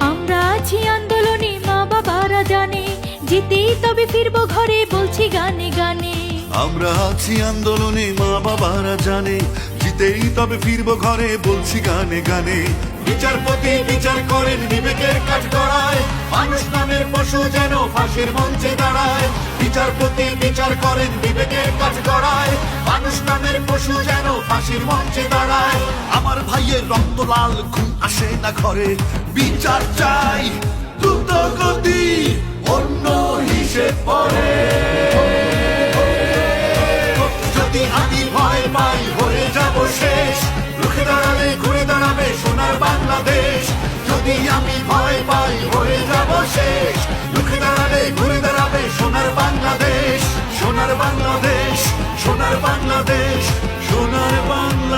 আমরা আছি আন্দোলনে, মা বাবারা জানে। জিতেই তবে ফিরবো ঘরে, বলছি গানে গানে। আমরা আছি আন্দোলনে, মা বাবারা জানে। জিতেই তবে ফিরবো ঘরে, বলছি গানে গানে। বিচারপতি বিচার করেন বিবেকের কাজ করায় মানুষ নামের পশু যেন ফাঁসির মঞ্চে দাঁড়ায়। বিচারপতি বিচার করেন বিবেকের কাজ করায় মানুষ নামের পশু যেন ফাঁসির মঞ্চে দাঁড়ায়। লাল ঘুম আসে না ঘরে। বিচার চাই দ্রুত গতি, অন্য হিসেব পরে যদি আমি ভয় পাই হয়ে যাব শেষ। রুখে দাঁড়ালে, ঘুরে দাঁড়াবে সোনার বাংলাদেশ। যদি আমি ভয় পাই, হয়ে যাব শেষ। রুখে দাঁড়ালে, ঘুরে দাঁড়াবে সোনার বাংলাদেশ। সোনার বাংলাদেশ সোনার বাংলাদেশ সোনার বাংলাদেশ